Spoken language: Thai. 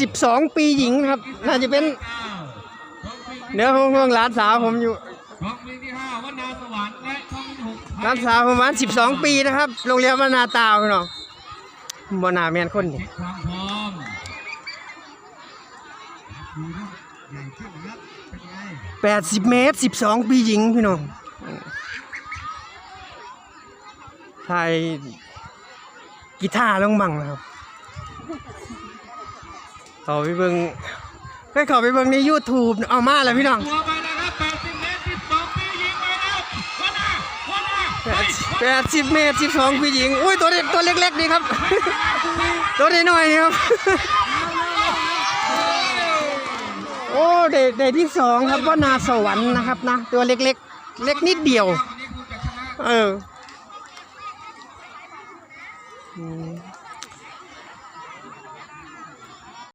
สิบสองปีหญิงครับ น่าจะเป็นเนื้อของของหลานสาวผมอยู่ช่องปีที่ห้าวัดนาสวรรค์และช่องที่หกหลานสาวประมาณสิบสองปีนะครับ โรงเรียนวนาตาวพี่น้องบนาแมนคนนี่ความพร้อมใหญ่ขึ้นครับเป็นไงแปดสิบเมตรสิบสองปีหญิงพี่น้องไทยกีตาร์ลงมั่งนะครับ เขาไปเบิ่งไปเขาไปเบิ่งใน YouTube เอามาแล้วพี่น้อง ตัวไปนะครับ80เมตร12ปียิงไปแล้ววัดนาวัดนาแปดแปดสิบเมตรสิบสองผู้หญิง อุ้ยตัวเล็กตัวเล็กๆนี่ครับ ตัวน้อยๆนี่ครับ โอ้เด็เด็ที่สองครับว่านาสวรรค์นะครับนะ ตัวเล็กๆ เล็กนิดเดียว วันนี้คุณจะชนะ เอออืม